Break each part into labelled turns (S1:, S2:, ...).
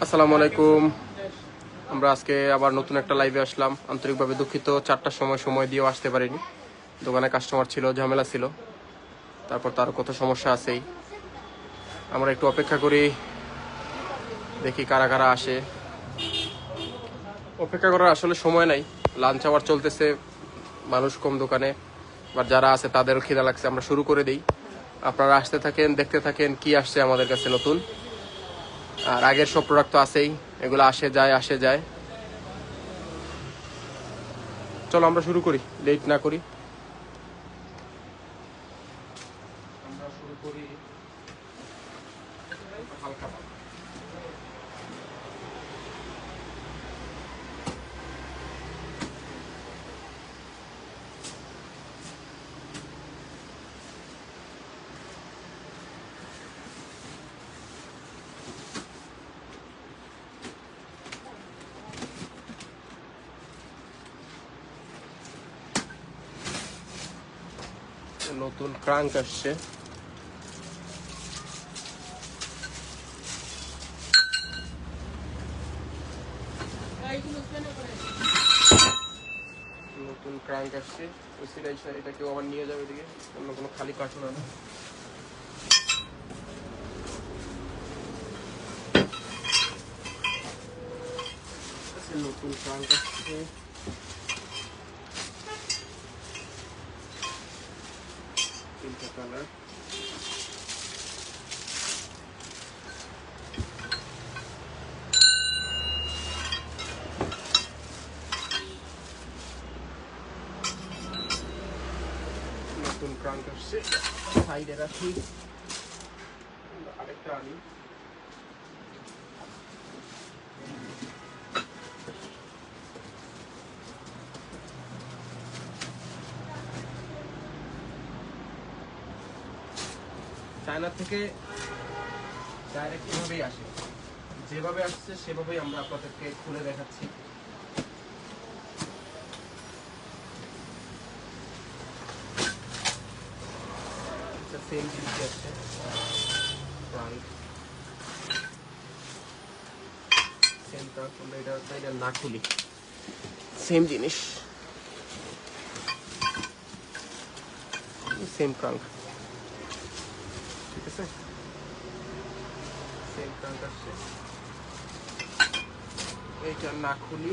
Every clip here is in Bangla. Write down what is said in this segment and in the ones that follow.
S1: আসসালামু আলাইকুম। আমরা আজকে আবার নতুন একটা লাইভে আসলাম। আন্তরিকভাবে দুঃখিত, চারটার সময় সময় দিয়েও আসতে পারিনি। দোকানে কাস্টমার ছিল, ঝামেলা ছিল। তারপর তার কত সমস্যা আছেই। আমরা একটু অপেক্ষা করি, দেখি কারা কারা আসে। অপেক্ষা করার আসলে সময় নাই। লাঞ্চ আওয়ার চলতেছে, মানুষ কম দোকানে। বা যারা আছে, তাদেরও খিদা লাগছে। আমরা শুরু করে দিই। আপনারা আসতে থাকেন, দেখতে থাকেন কি আসছে আমাদের কাছে নতুন। আর আগের সব প্রোডাক্ট তো আছেই, এগুলো আসে যায় আসে যায়। চলো আমরা শুরু করি লেট না করি। আমরা শুরু করি হালকা নতুন ক্রাঙ্ক আসছে। নতুন ক্রাঙ্ক আসছে। ওই সিরাই এটা কেউ আবার নিয়ে যাবে এদিকে। অন্য কোনো খালি কার্টুন আনা আচ্ছা, নতুন ক্রাঙ্ক আসছে। তিনটা কালার নতুন ক্রাঙ্ক আসছে সাইডে রাখি আরেকটা আনি চায়না থেকে ডাইরেক্ট এভাবেই আসে? যেভাবে আসছে, সেভাবেই আমরা আপনাদেরকে খুলে দেখাচ্ছি। সেম ফ্রান্ট সেম আমরা এটা সেম জিনিস। সেম ট্রাঙ্ক ঠিক আছে ট্রাঙ্ক আসছে এইটা না খুলি।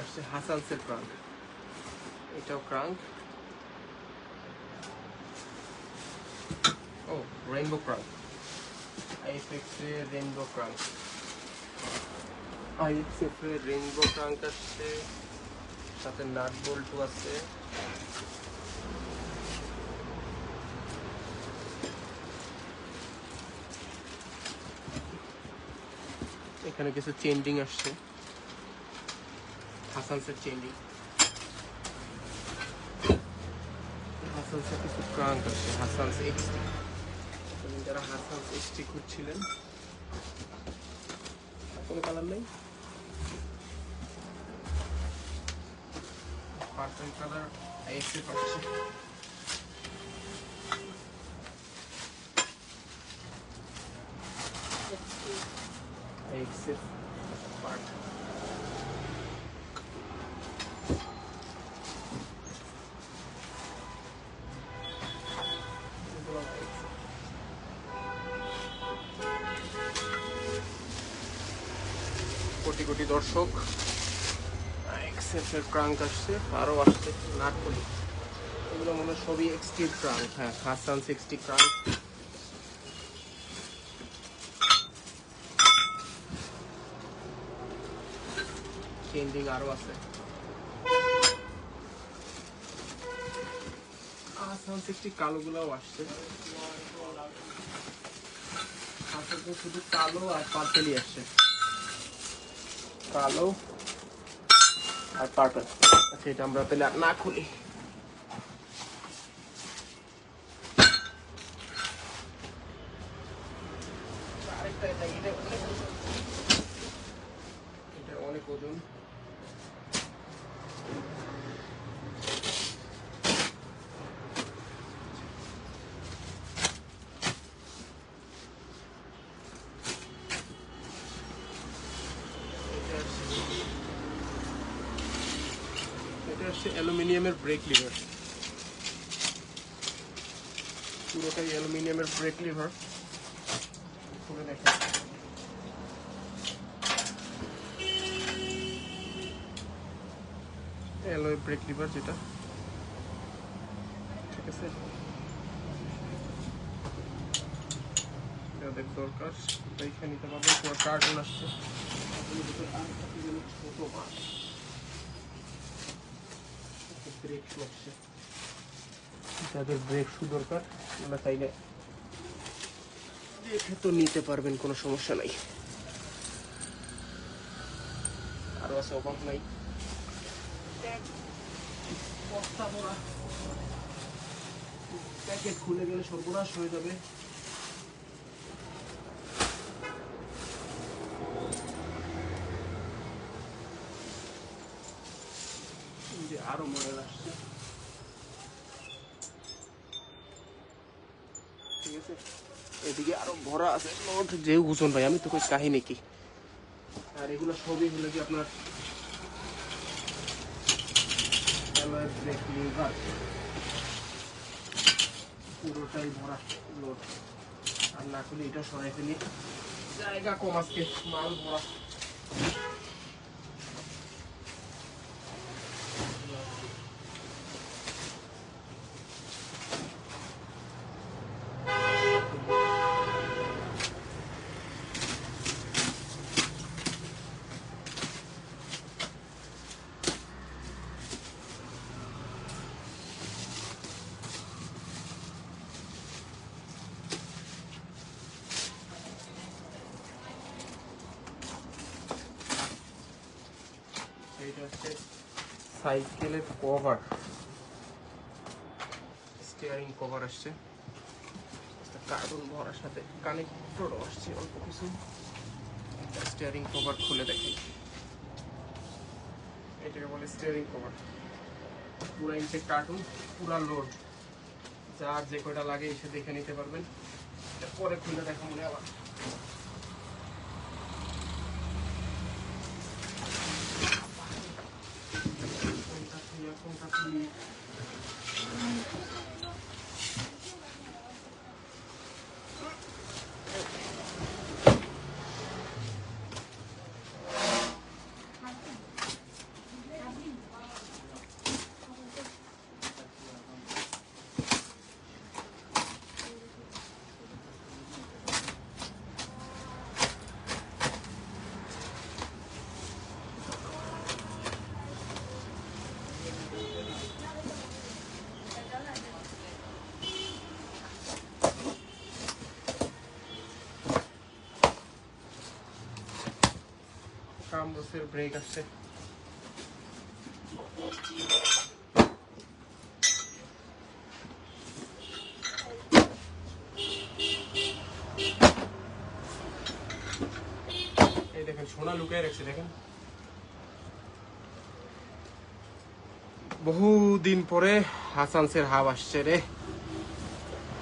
S1: আসছে হাসানসের ক্রাঙ্ক এটাও ক্রাঙ্ক ও রেইনবো ক্রাঙ্ক আইএফএক্স এর রেইনবো ক্রাঙ্ক আইএফএক্স এর রেইনবো ক্রাঙ্ক আসছে, সাথে নাট বল্টু আছে। এখানে কিছু চেঞ্জিং আসছে। চেঞ্জিং হাসানসের কিছু ক্রাঙ্ক আছে। হাসানস এক্সটি যারা হাসানস এক্সটি খুঁজছিলেন, কোনো কালার নেই? পার্পল কালার এক্সে পাচ্ছে। এক্সের কোটি কোটি দর্শক। এক্সএফের ট্রাঙ্ক আসছে, আরও আসছে নাটকলি এগুলো মনে হয় সবই এক্সটির ক্রাঙ্ক। হ্যাঁ হাসান সিক্সটি ক্রাঙ্ক। চেঞ্জিং আরও আছে। হাসান সিক্সটি কালোগুলোও আসছে। শুধু কালো আর পাতলি আসছে। কালো আর পার্পল আচ্ছা এটা আমরা তাহলে না খুলি। অনেক ওজন। এটা অনেক ওজন এটা হচ্ছে- এটা হচ্ছে অ্যালুমিনিয়ামের ব্রেক লিভার। পুরোটাই অ্যালুমিনিয়ামের ব্রেক লিভার। খুলে ব্রেক লিভার যেটা। ঠিক আছে? যাদের দরকার। দেখে নিতে পারবেন। পুরো কার্টুন আসছে। ছোট মাছ ব্রেক শু আসছে যাদের ব্রেক শু দরকার ওরা চাইলে দেখে তো নিতে পারবেন কোনো সমস্যা নাই। আরও আছে অভাব নাই। প্যাকেট খুলে গেলে সর্বনাশ হয়ে যাবে। যে আরও মডেল আসছে। ঠিক আছে? এদিকে আরও ভরা আছে। নোট যে ওজন ভাই আমি তো কই কাহিনী কি? আর এগুলো সবই হলো কি আপনার। পুরোটাই ভরা লোড আর না করলে এটা সরাই ফেলি। জায়গা কম আজকে মাল ভরা এইটা হচ্ছে সাইকেলের কভার স্টিয়ারিং কভার আসছে। কার্টুন ভরার সাথে কানেক্টরও আসছে অল্প কিছু। স্টিয়ারিং কভার খুলে দেখি। এটাকে বলে স্টিয়ারিং কভার পুরো ইঞ্চে কার্টুন পুরা লোড যার যে কয়টা লাগে এসে দেখে নিতে পারবেন। পরে খুলে দেখা মনে আবার। কোনটা খুলে কোনটা খুলি কাম্বসের ব্রেক আসছে এই দেখেন, সোনা লুকিয়ে রাখছে, দেখেন। বহুদিন পরে হাসানসের হাব আসছে রে।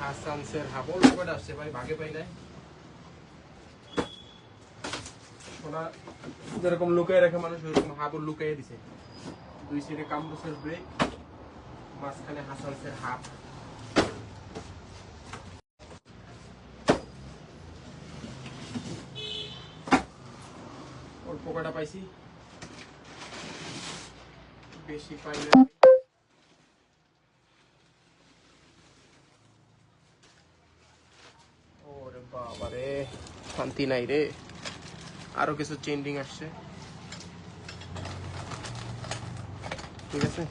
S1: হাসানসের হাব কয়টা আসছে, ভাই, ভাগে পাই নাই। যেরকম লুকিয়ে রাখে মানুষ ওইরকম হাবুর লুকিয়ে দিছে। দুই সাইডে কামরুসের ব্রেক মাঝখানে হাসানসের হাব অল্প কটা পাইছি। বেশি পাইলে ওরে বাবা রে শান্তি নাই রে। আরও কিছু চেঞ্জিং আসছে। ঠিক আছে?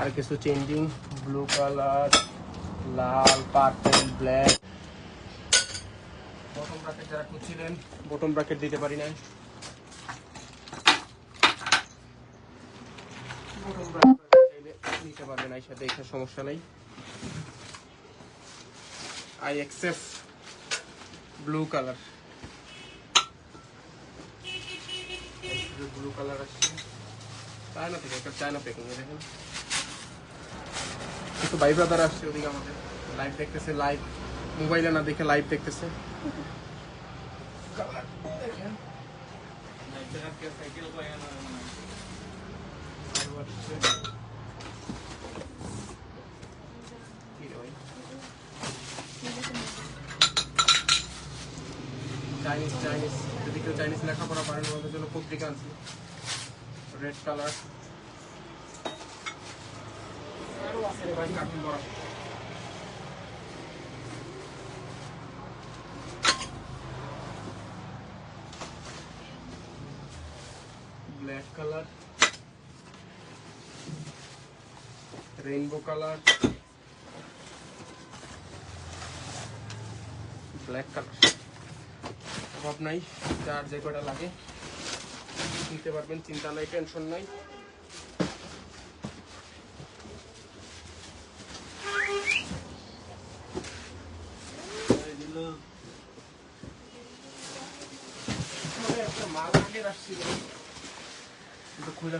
S1: আর কিছু চেঞ্জিং ব্লু কালার, লাল, পার্পল, ব্ল্যাক। বটম ব্র্যাকেট যারা খুঁজছিলেন বটম ব্র্যাকেট দিতে পারি না বটম পারবেন এই সাথে এখানে সমস্যা নেই। আই এক্সেফ ব্লু কালার ব্লু কালার আসছে চায়না থেকে একটা চায়না প্যাকিং দেখেন কিছু ভাই ব্রাদার আসছে ওদিকে আমাদের লাইভ দেখতেছে লাইভ মোবাইলে না দেখে লাইভ দেখতেছে Colour দেখেন যদি কেউ চাইনিজ লেখাপড়া পারেন ওদের জন্য পত্রিকা আছে। Red colour black colour rainbow colour black colour অভাব নাই, যার যে কটা লাগে। নিতে পারবেন, চিন্তা নাই, টেনশন নাই। মাল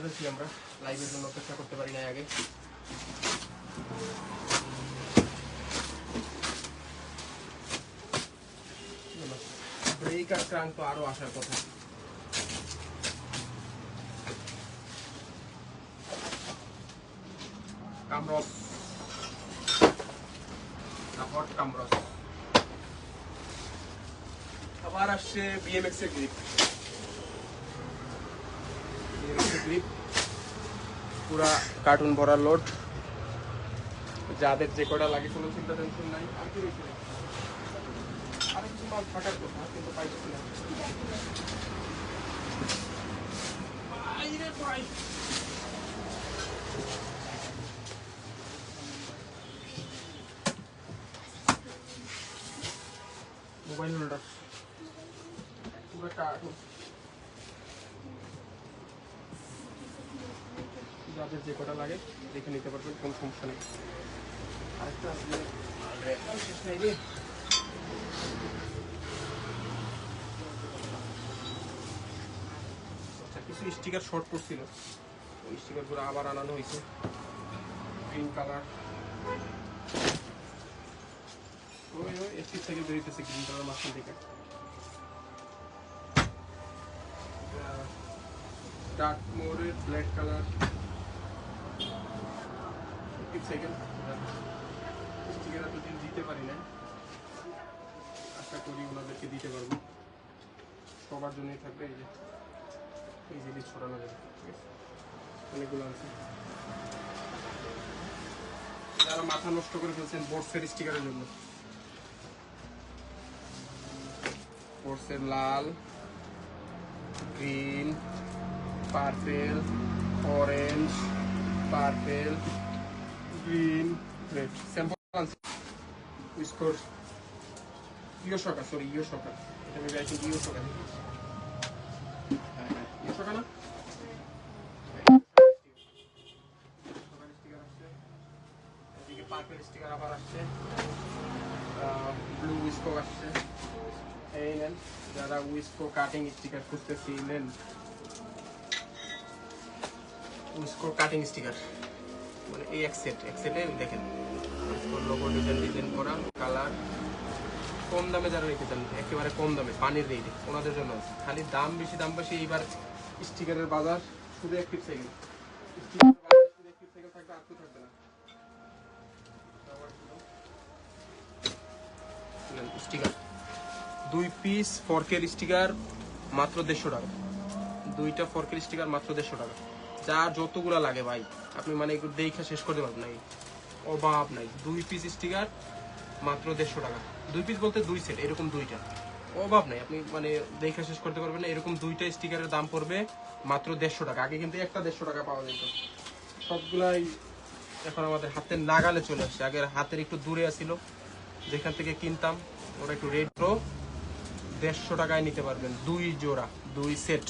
S1: ফেলছি আমরা। লাইভের জন্য অপেক্ষা করতে পারি না আগে। ব্রেক আর আসার কথা। আবার আসছে পুরা কার্টুন ভরা লোড যাদের যে কটা লাগে কোনো চিন্তা টেনশন নাই, আর কি আরও ফাটার কথা কিন্তু পাইছি না মোবাইল হোল্ডার পুরো কার্টুন যাদের যে কটা লাগে দেখে নিতে পারবেন কোনো সমস্যা নেই। আরেকটা আসলে শেষ নাই রে আচ্ছা কিছু স্টিকার শর্ট করছিল। ওই স্টিকারগুলো আবার আনানো হয়েছে। গ্রিন কালার ওই ওই, একটি থেকে বেরিয়েছে গ্রিন কালার মাঝখান থেকে। ডার্ক মোড়ের ব্ল্যাক কালার স্টিকার দিতে পারি না আশা করি ওনাদেরকে দিতে পারব। সবার জন্যই থাকবে এই যে। জিনিস ছড়ানো যাবে অনেকগুলো আছে। যারা মাথা নষ্ট করে ফেলছেন বোর্ডসের স্টিকারের জন্য। বোর্ডসের লাল, green, purple, orange, purple, green, red. Sample উইস্কোর ইয়ো সকা সরি ইয়ো সকা এটা মেবি আই থিঙ্ক ইয়ো সকা উইস্কো কাটিং স্টিকার মানে এই এক সেট এক সেটে দেখেন। লোগো ডিজাইন ডিজাইন করা কালার কম দামে যারা রেখে চান একেবারে কম দামে, পানির রেটে ওনাদের জন্য। খালি দাম বেশি দাম বেশি, এইবার স্টিকারের বাজার শুধু অ্যাক্টিভ সাইকেল সাইকেল দুই পিস ফর্কের স্টিকার মাত্র দেড়শো টাকা। দুইটা ফর্কের স্টিকার মাত্র দেড়শো টাকা। যা যতগুলা লাগে ভাই, আপনি মানে একটু দেখে শেষ করতে পারবেন না এই। অভাব নাই। দুই পিস স্টিকার মাত্র দেড়শো টাকা। দুই পিস বলতে দুই সেট এরকম দুইটা। অভাব নেই। আপনি মানে দেখে শেষ করতে পারবেন না। এরকম দুইটা স্টিকারের দাম পড়বে মাত্র দেড়শো টাকা। আগে কিন্তু একটা দেড়শো টাকা পাওয়া যেত। সবগুলাই এখন আমাদের হাতের নাগালে চলে আসছে। আগের হাতের একটু দূরে আসছিল যেখান থেকে কিনতাম, ওরা একটু রেট প্রো দেড়শো টাকায় নিতে পারবেন। দুই জোড়া, দুই সেট।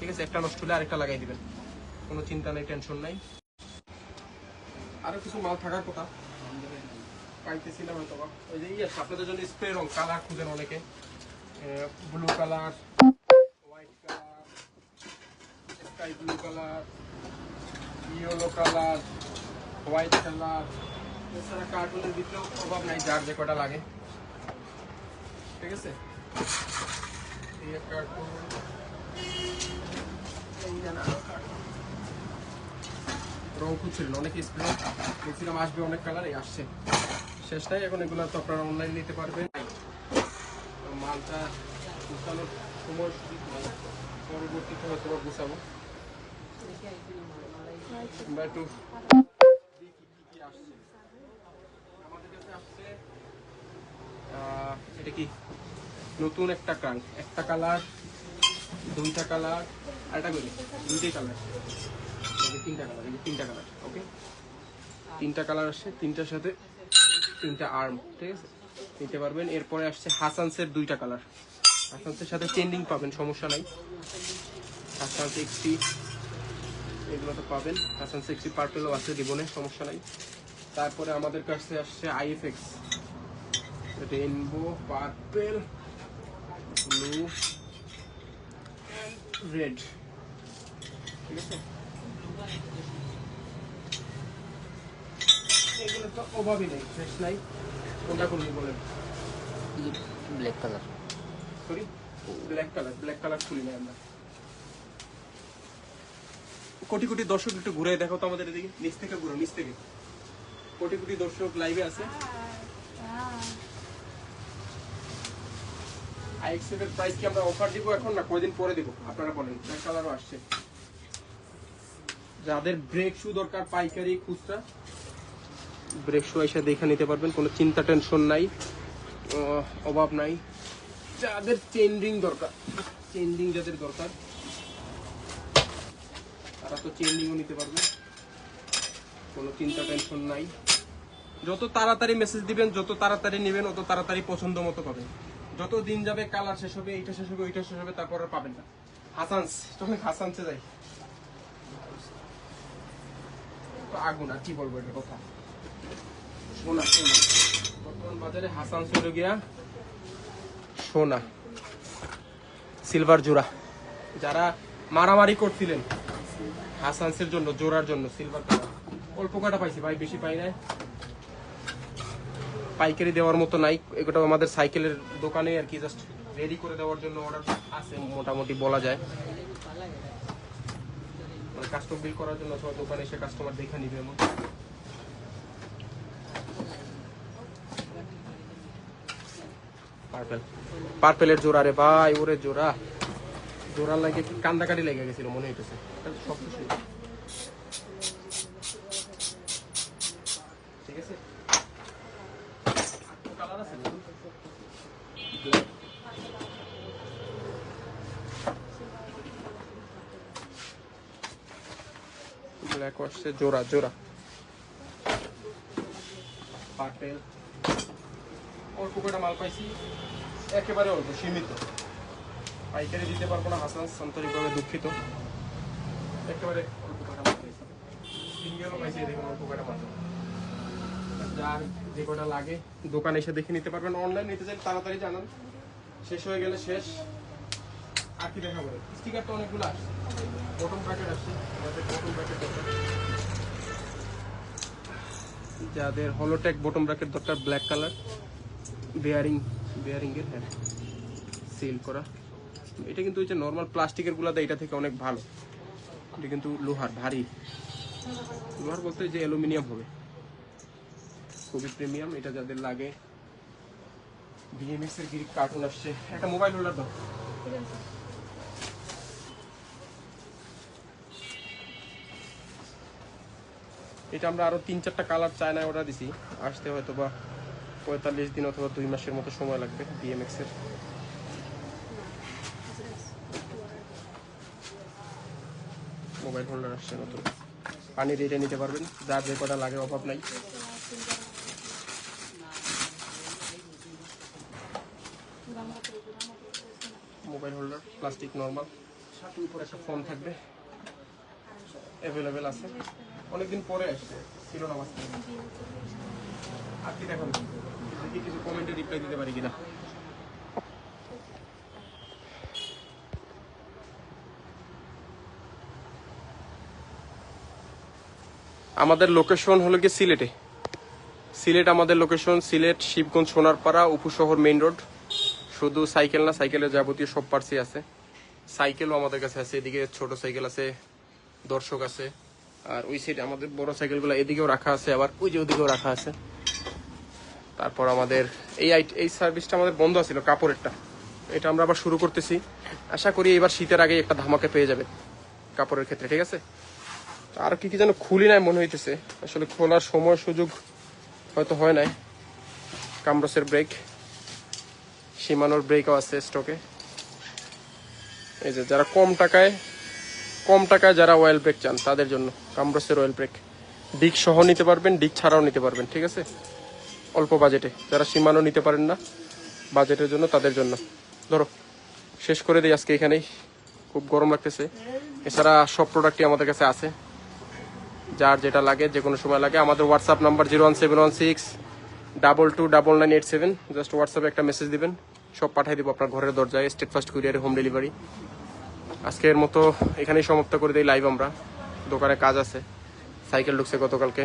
S1: ঠিক আছে? একটা নষ্ট হলে আরেকটা লাগাই দিবেন। কোনো চিন্তা নেই, টেনশন নাই। আরও কিছু মাল থাকার কথা। পাইতেছিলাম হয়তো। ওই যে ইয়ে আপনাদের জন্য স্প্রে রং কালার খুঁজেন অনেকে। Blue colour white colour sky blue colour yellow colour white colour এছাড়া কার্টুনের ভিতরেও অভাব নাই যার যে কটা লাগে। ঠিক আছে? এই কার্টুন এই যে না, আরও কার্টুন। রং খুঁজছিলেন অনেক স্প্রে বলছিলাম আসবে অনেক কালার এই আসছে। শেষটাই এখন এগুলো তো আপনারা অনলাইন নিতে পারবেন। মালটা গুছানোর সময় সুযোগ নেই পরবর্তীতে হয়তো বা গুছাবো। একটু এটা কি? নতুন একটা ক্রাঙ্ক একটা কালার, দুইটা কালার আরেকটা করি দুইটাই কালার। তিনটা কালার তিনটা কালার ওকে তিনটা কালার আসছে, তিনটার সাথে তিনটা আর্ম ঠিক আছে? নিতে পারবেন। এরপরে আসছে হাসানসের দুইটা কালার হাসানসের সাথে চেন্ডিং পাবেন, সমস্যা নাই। হাসান সিক্সটি এগুলো তো পাবেন। হাসান সিক্সটি পার্পেলও আছে জীবনে সমস্যা নাই। তারপরে আমাদের কাছে আসছে IFX rainbow purple blue red ঠিক আছে? এগুলো তো অভাবই নেই, শেষ নাই। কোনটা করবি বলেন?
S2: Black colour
S1: sorry? Black colour black colour খুলি নাই আমরা। কোটি কোটি দর্শক একটু ঘুরে দেখো তো আমাদের এদিকে। নিচ থেকে ঘুরো নিচ থেকে। কোটি কোটি দর্শক লাইভে আছে। আইএক্সএফ এর প্রাইস কি আমরা অফার দিব এখন না কয়দিন পরে দিব? আপনারা বলেন ব্ল্যাক কালারও আসছে। যাদের ব্রেক শু দরকার পাইকারি খুচরা ব্রেক শু এসে দেখে নিতে পারবেন, কোনো চিন্তা টেনশন নাই অভাব নাই। যাদের চেন রিং দরকার চেন রিং যাদের দরকার, তারা তো চেন রিংও নিতে পারবে। কোনো চিন্তা টেনশন নাই। যত তাড়াতাড়ি মেসেজ দিবেন, যত তাড়াতাড়ি নেবেন, অত তাড়াতাড়ি পছন্দ মতো পাবেন। যত দিন যাবে, কালার শেষ হবে, এইটা শেষ হবে, ওইটা শেষ হবে, তারপর আর পাবেন না। হাসানস তখন হাসানসে যাই। আগুন, আর কি বলব, এটা কথা? সোনা সোনা। বর্তমান বাজারে হাসান হলো সোনা। সিলভার জোড়া। যারা মারামারি করছিলেন হাসানসের জন্য জোড়ার জন্য সিলভার কালার। অল্প কটা পাইছি ভাই? বেশি পাই নাই। পাইকারি দেওয়ার মতো নাই। এগুলো আমাদের সাইকেলের দোকানে আর কি জাস্ট রেডি করে দেওয়ার জন্য অর্ডার আছে মোটামুটি বলা যায়। মানে কাস্টম বিল করার জন্য অথবা দোকানে এসে কাস্টমার দেখে নিবে এমন। পার্পেল। পার্পেলের জোড়া রে ভাই, ওরে জোড়া। জোড়া লাগে কান্দাকাটি লেগে গেছিল, মনে হইতেছে। ব্ল্যাক জোড়া জোড়া। পার্পেল। অল্প কটা মাল পাইছি। একেবারে অল্প, সীমিত। পাইকারি দিতে পারব না, হাসান। আন্তরিকভাবে দুঃখিত। একেবারে অল্প কটা মাল পাইছি। সিঙ্গেলও পাইছি দেখুন অল্প কটা মাল। যার যে কটা লাগে, দোকানে এসে দেখে নিতে পারবেন। অনলাইন নিতে চাইলে তাড়াতাড়ি জানান। শেষ হয়ে গেলে শেষ। আর কি দেখাবো? স্টিকার তো অনেকগুলো আসছে বটম প্যাকেট আসছে বটম প্যাকেট যাদের হলোটেক বটম ব্র্যাকেট দরকার ব্ল্যাক কালার বেয়ারিং বেয়ারিং এর হ্যাঁ সেল করা। এটা কিন্তু ওই নর্মাল প্লাস্টিকেরগুলা এটা থেকে অনেক ভালো। এটা কিন্তু লোহার, ভারী। লোহার বলতে যে অ্যালুমিনিয়াম হবে। খুবই প্রিমিয়াম এটা যাদের লাগে। বিএমএক্স এর গিরিক কার্টুন আসছে। একটা মোবাইল হোল্ডার দাও। এটা আমরা আরও তিন চারটা কালার চায়নায় অর্ডার দিছি। আসতে হয়তো বা পঁয়তাল্লিশ দিন অথবা দুই মাসের মতো সময় লাগবে বিএমএক্সের মোবাইল হোল্ডার আসছে নতুন। পানি রেটে নিতে পারবেন, যার যে কটা লাগে অভাব নাই। Mobile holder, plastic normal. একটা ফোন থাকবে। অ্যাভেলেবেল আছে। অনেকদিন পরে আসছে, ছিল না আর কি দেখাবেন কিছু কমেন্টে রিপ্লাই দিতে পারি কিনা? আমাদের লোকেশন হলো কি সিলেটে। সিলেট আমাদের লোকেশন সিলেট, শিবগঞ্জ, সোনারপাড়া উপশহর মেইন রোড শুধু সাইকেল না, সাইকেলের যাবতীয় সব পার্সই আছে। সাইকেলও আমাদের কাছে আছে, এদিকে ছোট সাইকেল আছে, দর্শক আছে। আর ওই সাইডে আমাদের বড় সাইকেলগুলো এদিকেও রাখা আছে, আবার ওই যে ওদিকেও রাখা আছে। তারপর আমাদের এই এই সার্ভিসটা আমাদের বন্ধ ছিল, কাপড়েরটা। এটা আমরা আবার শুরু করতেছি। আশা করি এবার শীতের আগে একটা ধামাকে পেয়ে যাবে কাপড়ের ক্ষেত্রে, ঠিক আছে? আর কি কি যেন খুলি নাই মনে হইতেছে। আসলে খোলার সময় সুযোগ হয়তো হয় নাই। কামরসের ব্রেক সীমানোর ব্রেকও আছে স্টকে এই যে যারা কম টাকায় কম টাকায় যারা অয়েল ব্রেক চান, তাদের জন্য কামরসের অয়েল ব্রেক ডিক সহ নিতে পারবেন ডিক ছাড়াও নিতে পারবেন, ঠিক আছে? অল্প বাজেটে যারা সীমানো নিতে পারেন না বাজেটের জন্য তাদের জন্য। ধরো, শেষ করে দিই আজকে এখানেই। খুব গরম লাগতেছে। এছাড়া সব প্রোডাক্টই আমাদের কাছে আছে। যার যেটা লাগে, যে কোনো সময় লাগে। আমাদের WhatsApp number zero one seven one six double two double nine eight seven just হোয়াটসঅ্যাপে একটা মেসেজ দিবেন। সব পাঠিয়ে দিব আপনার ঘরের দরজায় স্টেট ফার্স্ট কুরিয়ারে হোম ডেলিভারি আজকের মতো এখানেই সমাপ্ত করে দিই লাইভ আমরা। দোকানে কাজ আছে। সাইকেল ঢুকছে গতকালকে।